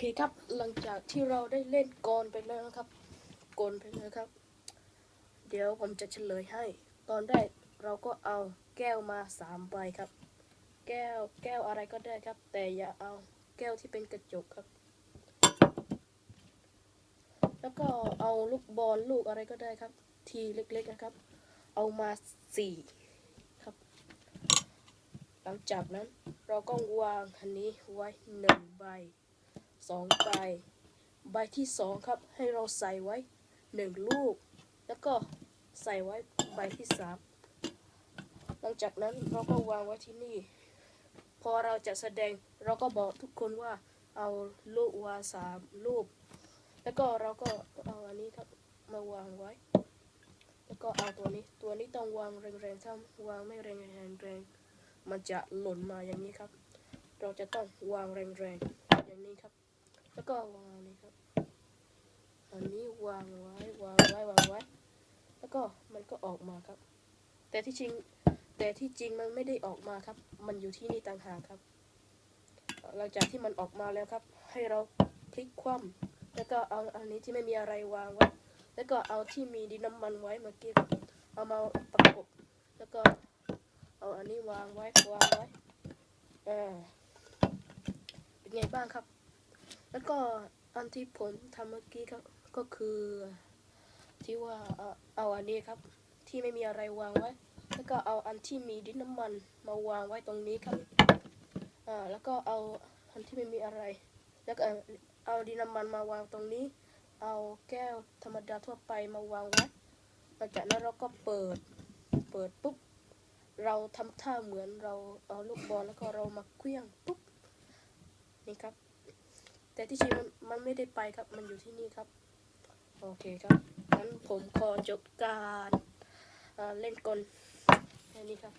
เคครับ หลังจากที่เราได้เล่นกลไปแล้วนะครับกลไปเลยครับ เดี๋ยวผมจะเฉลยให้ ตอนแรกเราก็เอาแก้วมาสามใบครับ แก้วแก้วอะไรก็ได้ครับ แต่อย่าเอาแก้วที่เป็นกระจกครับ แล้วก็เอาลูกบอลลูกอะไรก็ได้ครับ ทีเล็กๆนะครับ เอามาสี่ครับ หลังจากนั้นเราก็วางอันนี้ไว้หนึ่งใบ สองใบ ใบที่สองครับ ให้เราใส่ไว้หนึ่งลูก แล้วก็ใส่ไว้ใบที่สามหลังจากนั้นเราก็วางไว้ที่นี่ พอเราจะแสดงเราก็บอกทุกคนว่าเอาลูกวาสามลูก แล้วก็เราก็เอาอันนี้ครับมาวางไว้ แล้วก็เอาตัวนี้ ตัวนี้ต้องวางแรงๆถ้าวางไม่แรงๆแรงมันจะหล่นมาอย่างนี้ครับ เราจะต้องวางแรงๆอย่างนี้ครับ แล้วก็วางนนี้ครับอันนี้วางไว้วางไว้วางไว้ แล้วก็มันก็ออกมาครับ แต่ที่จริงแต่ที่จริงมันไม่ได้ออกมาครับ มันอยู่ที่นี่ต่างหากครับหลังจากที่มันออกมาแล้วครับ ให้เราพลิกคว่ำแล้วก็เอาอันนี้ที่ไม่มีอะไรวางไว้ แล้วก็เอาที่มีดินน้ำมันไว้เมื่อกี้ครับเอามาประกบแล้วก็เอาอันนี้วางไว้วางไว้อ่าเป็นไงบ้างครับ แล้วก็อันที่ผมทำเมื่อกี้ครับก็คือ ที่ว่าเอาอันนี้ครับ ที่ไม่มีอะไรวางไว้ แล้วก็เอาอันที่มีดินน้ำมันมาวางไว้ตรงนี้ครับอ่าแล้วก็เอาอันที่ไม่มีอะไร แล้วก็เอาดินน้ำมันมาวางตรงนี้ เอาแก้วธรรมดาทั่วไปมาวางไว้หลังจากนั้นเราก็เปิดเปิดปุ๊บเราทำท่าเหมือนเราเอาลูกบอลแล้วก็เรามาเคลี้ยงปุ๊บนี่ครับ แต่ที่จริงมันมันไม่ได้ไปครับ มันอยู่ที่นี่ครับ โอเคครับงั้นผมขอจบการเอ่อเล่นกลแค่นี้ครับ